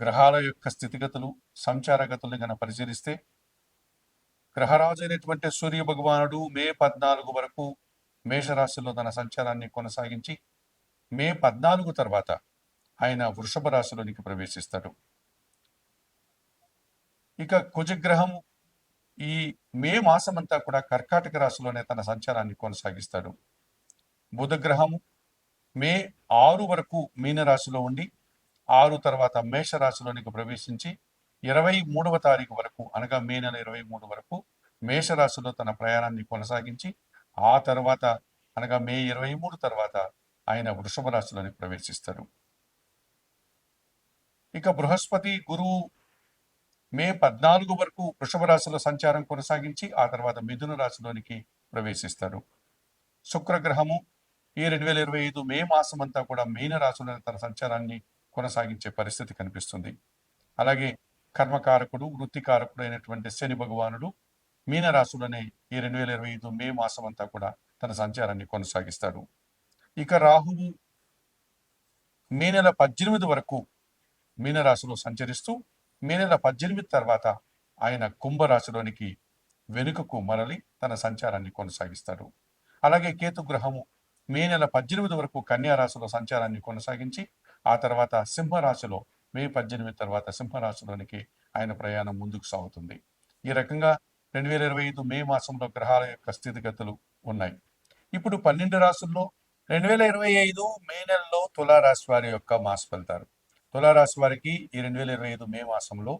గ్రహాల యొక్క స్థితిగతులు సంచారగతులను కనుక పరిశీలిస్తే గ్రహరాజు అయినటువంటి సూర్య భగవానుడు మే పద్నాలుగు వరకు మేషరాశిలో తన సంచారాన్ని కొనసాగించి మే పద్నాలుగు తర్వాత ఆయన వృషభ రాశిలోనికి ప్రవేశిస్తాడు. ఇక కుజగ్రహం ఈ మే మాసమంతా కూడా కర్కాటక రాశిలోనే తన సంచారాన్ని కొనసాగిస్తాడు. బుధగ్రహము మే ఆరు వరకు మీనరాశిలో ఉండి ఆరు తర్వాత మేషరాశిలోనికి ప్రవేశించి ఇరవై మూడవ తారీఖు వరకు అనగా మే నెల ఇరవై మూడు వరకు మేషరాశిలో తన ప్రయాణాన్ని కొనసాగించి ఆ తర్వాత అనగా మే ఇరవై మూడు తర్వాత ఆయన వృషభ రాశిలోని ప్రవేశిస్తారు. ఇక బృహస్పతి గురువు మే పద్నాలుగు వరకు వృషభ రాశిలో సంచారం కొనసాగించి ఆ తర్వాత మిథున రాశిలోనికి ప్రవేశిస్తారు. శుక్రగ్రహము ఈ రెండు వేల ఇరవై ఐదు మే మాసం అంతా కూడా మీన రాశిలో తన సంచారాన్ని కొనసాగించే పరిస్థితి కనిపిస్తుంది. అలాగే కర్మకారకుడు వృత్తికారకుడు అయినటువంటి శని భగవానుడు మీనరాశులనే ఈ రెండు వేల ఇరవై ఐదు మే మాసం అంతా కూడా తన సంచారాన్ని కొనసాగిస్తాడు. ఇక రాహువు మే నెల పద్దెనిమిది వరకు మీనరాశిలో సంచరిస్తూ మే నెల పద్దెనిమిది తర్వాత ఆయన కుంభరాశిలోనికి వెనుకకు మరలి తన సంచారాన్ని కొనసాగిస్తాడు. అలాగే కేతు గ్రహము మే నెల పద్దెనిమిది వరకు కన్యారాశిలో సంచారాన్ని కొనసాగించి ఆ తర్వాత సింహరాశిలో మే పద్దెనిమిది తర్వాత సింహరాశిలోనికి ఆయన ప్రయాణం ముందుకు సాగుతుంది. ఈ రకంగా రెండు వేల ఇరవై ఐదు మే మాసంలో గ్రహాల యొక్క స్థితిగతులు ఉన్నాయి. ఇప్పుడు పన్నెండు రాశుల్లో రెండు వేల ఇరవై ఐదు మే నెలలో తులారాశి వారి యొక్క మాస ఫలితాలు. తులారాశి వారికి ఈ రెండు వేల ఇరవై ఐదు మే మాసంలో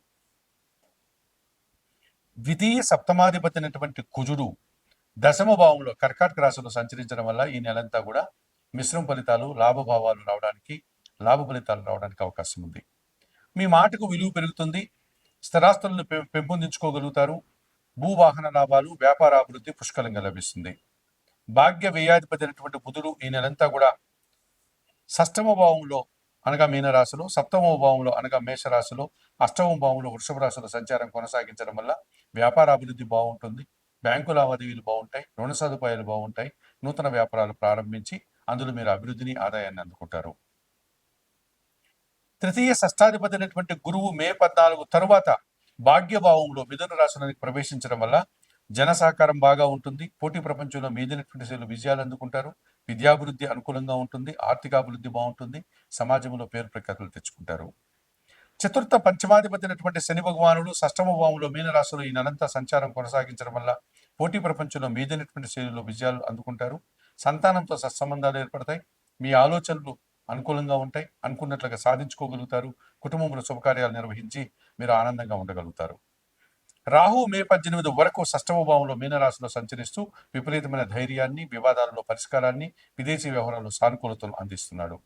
ద్వితీయ సప్తమాధిపతి అయినటువంటి కుజుడు దశమ భావంలో కర్కాటక రాశిలో సంచరించడం వల్ల ఈ నెలంతా కూడా మిశ్రమ ఫలితాలు లాభభావాలు రావడానికి లాభ ఫలితాలు రావడానికి అవకాశం ఉంది. మీ మాటకు విలువ పెరుగుతుంది. స్థిరాస్తులను పెంపొందించుకోగలుగుతారు. భూవాహన లాభాలు వ్యాపార అభివృద్ధి పుష్కలంగా లభిస్తుంది. భాగ్య వ్యయాధిపతి అయినటువంటి బుధుడు ఈ నెలంతా కూడా షష్టమ భావంలో అనగా మీనరాశిలో సప్తమ భావంలో అనగా మేషరాశిలో అష్టమ భావంలో వృషభ రాశిలో సంచారం కొనసాగించడం వల్ల వ్యాపార అభివృద్ధి బాగుంటుంది. బ్యాంకు లావాదేవీలు బాగుంటాయి. రుణ సదుపాయాలు బాగుంటాయి. నూతన వ్యాపారాలు ప్రారంభించి అందులో మీరు అభివృద్ధిని ఆదాయాన్ని అందుకుంటారు. తృతీయ షష్టాధిపతి అయినటువంటి గురువు మే పద్నాలుగు తరువాత భాగ్యభావంలో మిథున రాశులకు ప్రవేశించడం వల్ల జన సహకారం బాగా ఉంటుంది. పోటీ ప్రపంచంలో మీదినటువంటి శైలు విజయాలు అందుకుంటారు. విద్యాభివృద్ధి అనుకూలంగా ఉంటుంది. ఆర్థికాభివృద్ధి బాగుంటుంది. సమాజంలో పేరు ప్రఖ్యాతులు తెచ్చుకుంటారు. చతుర్థ పంచమాధిపతి అయినటువంటి శని భగవానుడు షష్టమ భావంలో మీనరాశిలో ఈ నెలంతా సంచారం కొనసాగించడం వల్ల పోటీ ప్రపంచంలో మీదైనటువంటి శైలిలో విజయాలు అందుకుంటారు. సంతానంతో సత్సంబంధాలు ఏర్పడతాయి. మీ ఆలోచనలు అనుకూలంగా ఉంటాయి. అనుకున్నట్లుగా సాధించుకోగలుగుతారు. కుటుంబంలో శుభకార్యాలు నిర్వహించి మీరు ఆనందంగా ఉండగలుగుతారు. రాహు మే పద్దెనిమిది వరకు షష్టమ భావంలో మీనరాశిలో సంచరిస్తూ విపరీతమైన ధైర్యాన్ని వివాదాలలో పరిష్కారాన్ని విదేశీ వ్యవహారాల్లో సానుకూలతను అందిస్తున్నాడు.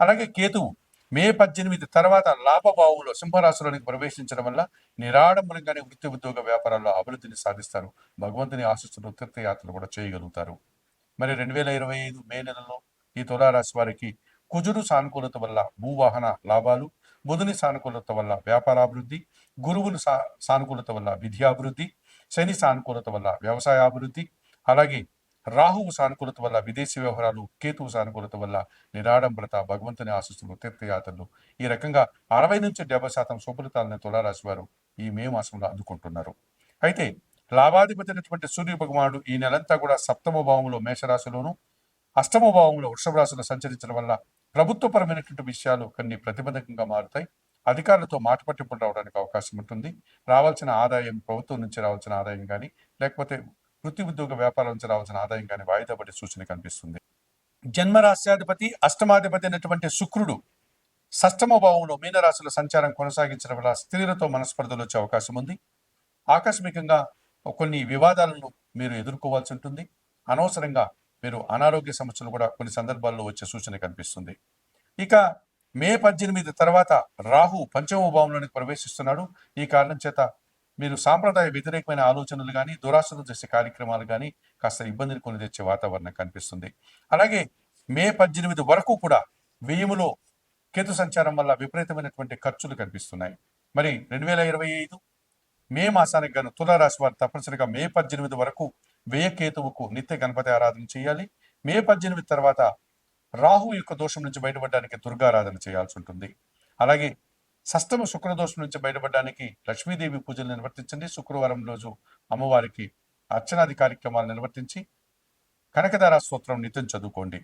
అలాగే కేతువు మే పద్దెనిమిది తర్వాత లాభభావంలో సింహరాశిలోనికి ప్రవేశించడం వల్ల నిరాడంబరంగానే వృత్తి ఉద్యోగ వ్యాపారాల్లో అభివృద్ధిని సాధిస్తారు. భగవంతుని ఆశిస్తున్న తీర్థయాత్రలు కూడా చేయగలుగుతారు. మరి రెండు వేల ఇరవై ఐదు మే నెలలో ఈ తులారాశి వారికి కుజుడు సానుకూలత వల్ల భూవాహన లాభాలు బుధుని సానుకూలత వల్ల వ్యాపారాభివృద్ధి గురువులు సా సానుకూలత వల్ల విద్యాభివృద్ధి శని సానుకూలత వల్ల వ్యవసాయాభివృద్ధి అలాగే రాహువు సానుకూలత వల్ల విదేశీ వ్యవహారాలు కేతువు సానుకూలత వల్ల నిరాడంబరత భగవంతుని ఆశిస్తున్న తీర్థయాత్రలు. ఈ రకంగా అరవై నుంచి డెబ్బై శాతం సుఫలితాలను తులారాశి వారు ఈ మే మాసంలో అందుకుంటున్నారు. అయితే లాభాధిపతినటువంటి సూర్య భగవానుడు ఈ నెలంతా కూడా సప్తమ భావంలో మేషరాశిలోను అష్టమ భావంలో వృషభ రాశిలో సంచరించడం వల్ల ప్రభుత్వపరమైనటువంటి విషయాలు కొన్ని ప్రతిబంధకంగా మారుతాయి. అధికారులతో మాట పట్టింపులు రావడానికి అవకాశం ఉంటుంది. రావాల్సిన ఆదాయం ప్రభుత్వం నుంచి రావాల్సిన ఆదాయం కానీ లేకపోతే వృత్తి ఉద్యోగ వ్యాపారం నుంచి రావాల్సిన ఆదాయం కానీ వాయిదా పడే సూచన కనిపిస్తుంది. జన్మరాశ్యాధిపతి అష్టమాధిపతి అయినటువంటి శుక్రుడు సష్టమ భావంలో మీనరాశిలో సంచారం కొనసాగించడం వల్ల స్త్రీలతో మనస్పర్ధలు వచ్చే అవకాశం ఉంది. ఆకస్మికంగా కొన్ని వివాదాలను మీరు ఎదుర్కోవాల్సి ఉంటుంది. అనవసరంగా మీరు అనారోగ్య సమస్యలు కూడా కొన్ని సందర్భాల్లో వచ్చే సూచన కనిపిస్తుంది. ఇక మే పద్దెనిమిది తర్వాత రాహు పంచమ భావంలోనికి ప్రవేశిస్తున్నాడు. ఈ కారణం చేత మీరు సాంప్రదాయ వ్యతిరేకమైన ఆలోచనలు కానీ దురాశలు చేసే కార్యక్రమాలు కానీ కాస్త ఇబ్బందిని కొని తెచ్చే వాతావరణం కనిపిస్తుంది. అలాగే మే పద్దెనిమిది వరకు కూడా వ్యయములో కేతు సంచారం వల్ల విపరీతమైనటువంటి ఖర్చులు కనిపిస్తున్నాయి. మరి రెండు వేల ఇరవై ఐదు మే మాసానికి గాను తులారాశి వారు తప్పనిసరిగా మే పద్దెనిమిది వరకు వేయకేతువుకు నిత్య గణపతి ఆరాధన చేయాలి. మే పద్దెనిమిది తర్వాత రాహు యొక్క దోషం నుంచి బయటపడడానికి దుర్గారాధన చేయాల్సి ఉంటుంది. అలాగే షష్టమ శుక్రదోషం నుంచి బయటపడడానికి లక్ష్మీదేవి పూజలు నిర్వర్తించండి. శుక్రవారం రోజు అమ్మవారికి అర్చనాది కార్యక్రమాలు నిర్వర్తించి కనకదార స్తోత్రం నిత్యం చదువుకోండి.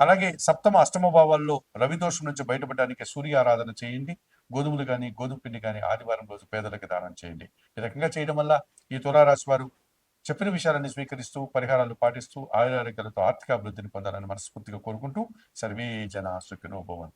అలాగే సప్తమ అష్టమ భావాల్లో రవి దోషం నుంచి బయటపడడానికి సూర్య ఆరాధన చేయండి. గోధుమలు కానీ గోధుమ పిండి కానీ ఆదివారం రోజు పేదలకు దానం చేయండి. ఈ రకంగా చేయడం వల్ల ఈ తులారాశి వారు చెప్పిన విషయాలన్నీ స్వీకరిస్తూ పరిహారాలు పాటిస్తూ ఆయురారోగ్యాలతో ఆర్థిక అభివృద్ధిని పొందాలని మనస్ఫూర్తిగా కోరుకుంటూ సర్వే జన సుఖినో భవంతు.